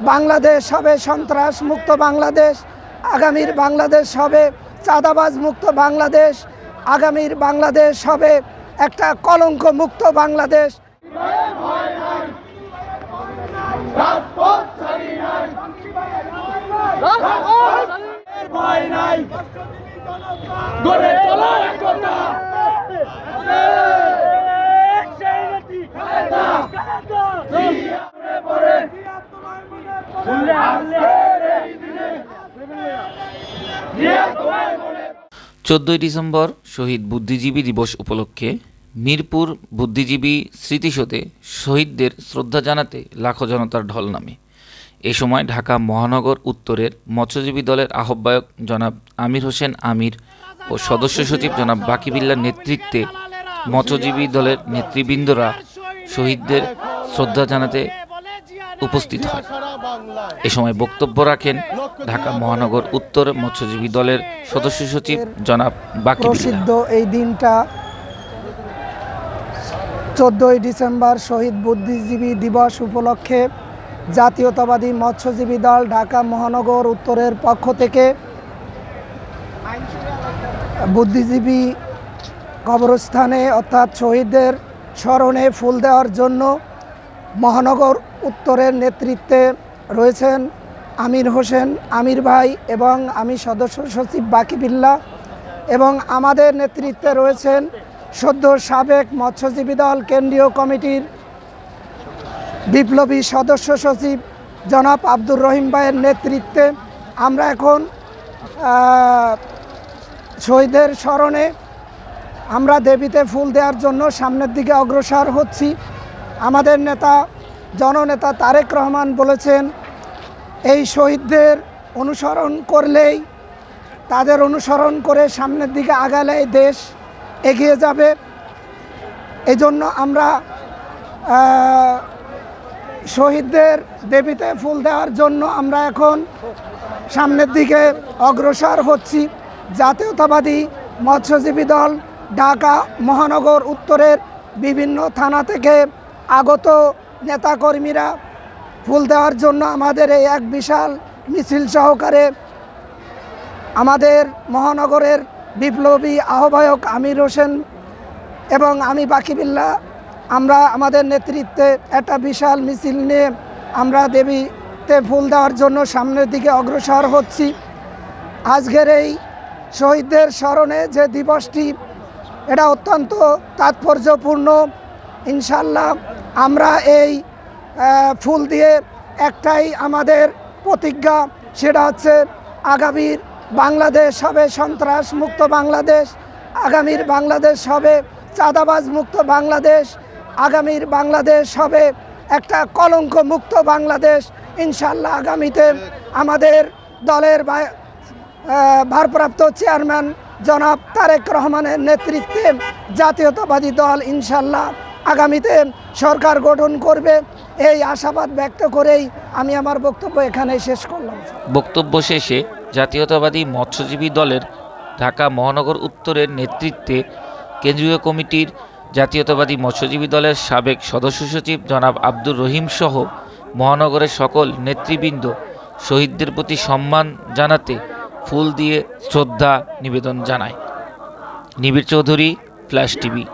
বাংলাদেশ হবে সন্ত্রাস মুক্ত বাংলাদেশ, আগামীর বাংলাদেশ হবে চাঁদাবাজ মুক্ত বাংলাদেশ, আগামীর বাংলাদেশ হবে একটা কলঙ্ক মুক্ত বাংলাদেশ চোদ্দই ডিসেম্বর শহীদ বুদ্ধিজীবী দিবস উপলক্ষে মিরপুর বুদ্ধিজীবী স্মৃতিসৌধে শহীদদের শ্রদ্ধা জানাতে লাখো জনতার ঢল নামে। এ সময় ঢাকা মহানগর উত্তরের মৎস্যজীবী দলের আহ্বায়ক জনাব আমির হোসেন আমির ও সদস্য সচিব জনাব বাকিবিল্লার নেতৃত্বে মৎস্যজীবী দলের নেতৃবৃন্দরা শহীদদের শ্রদ্ধা জানাতে উপস্থিত হয়। এ সময় বক্তব্য রাখেন ঢাকা মহানগর উত্তর মৎস্যজীবী দলের সদস্য সচিব জনাব বাকিবিল্লাহ। প্রসিদ্ধ এই দিনটা চোদ্দোই ডিসেম্বর শহীদ বুদ্ধিজীবী দিবস উপলক্ষে জাতীয়তাবাদী মৎস্যজীবী দল ঢাকা মহানগর উত্তরের পক্ষ থেকে বুদ্ধিজীবী কবরস্থানে অর্থাৎ শহীদদের স্মরণে ফুল দেওয়ার জন্য মহানগর উত্তরের নেতৃত্বে রয়েছেন আমির হোসেন, আমির ভাই এবং আমি সদস্য সচিব বাকি বাকিবিল্লা এবং আমাদের নেতৃত্বে রয়েছেন সদ্য সাবেক মৎস্যজীবী দল কেন্দ্রীয় কমিটির বিপ্লবী সদস্য সচিব জনাব আব্দুর রহিম ভাইয়ের নেতৃত্বে আমরা এখন শহীদের স্মরণে আমরা দেবীতে ফুল দেওয়ার জন্য সামনের দিকে অগ্রসর হচ্ছি। আমাদের নেতা, জননেতা তারেক রহমান বলেছেন, এই শহীদদের অনুসরণ করলেই, তাদের অনুসরণ করে সামনের দিকে আগালে দেশ এগিয়ে যাবে। এজন্য আমরা শহীদদের দেবীতে ফুল দেওয়ার জন্য আমরা এখন সামনের দিকে অগ্রসর হচ্ছি। জাতীয়তাবাদী মৎস্যজীবী দল ঢাকা মহানগর উত্তরের বিভিন্ন থানা থেকে আগত নেতাকর্মীরা ফুল দেওয়ার জন্য আমাদের এই এক বিশাল মিছিল সহকারে আমাদের মহানগরের বিপ্লবী আহ্বায়ক আমির হোসেন এবং আমি বাকিবিল্লা আমরা আমাদের নেতৃত্বে একটা বিশাল মিছিল নিয়ে আমরা দেবীতে ফুল দেওয়ার জন্য সামনের দিকে অগ্রসর হচ্ছি। আজকের এই শহীদদের স্মরণে যে দিবসটি, এটা অত্যন্ত তাৎপর্যপূর্ণ। ইনশাল্লাহ আমরা এই ফুল দিয়ে একটাই আমাদের প্রতিজ্ঞা, সেটা হচ্ছে আগামীর বাংলাদেশ হবে সন্ত্রাস মুক্ত বাংলাদেশ, আগামীর বাংলাদেশ হবে চাঁদাবাজ মুক্ত বাংলাদেশ, আগামীর বাংলাদেশ হবে একটা কলঙ্ক মুক্ত বাংলাদেশ। ইনশাল্লাহ আগামীতে আমাদের দলের ভারপ্রাপ্ত চেয়ারম্যান জনাব তারেক রহমানের নেতৃত্বে জাতীয়তাবাদী দল ইনশাল্লাহ আগামীতে সরকার গঠন করবে। এই আশাবাদ ব্যক্ত করেই আমি আমার বক্তব্য এখানে শেষ করলাম। বক্তব্য শেষে জাতীয়তাবাদী মৎস্যজীবী দলের ঢাকা মহানগর উত্তরের নেতৃত্বে কেন্দ্রীয় কমিটির জাতীয়তাবাদী মৎস্যজীবী দলের সাবেক সদস্য সচিব জনাব আব্দুর রহিম সহ মহানগরের সকল নেতৃবৃন্দ শহীদদের প্রতি সম্মান জানাতে ফুল দিয়ে শ্রদ্ধা নিবেদন জানায়। নিবিড় চৌধুরী, ফ্ল্যাশ টিভি।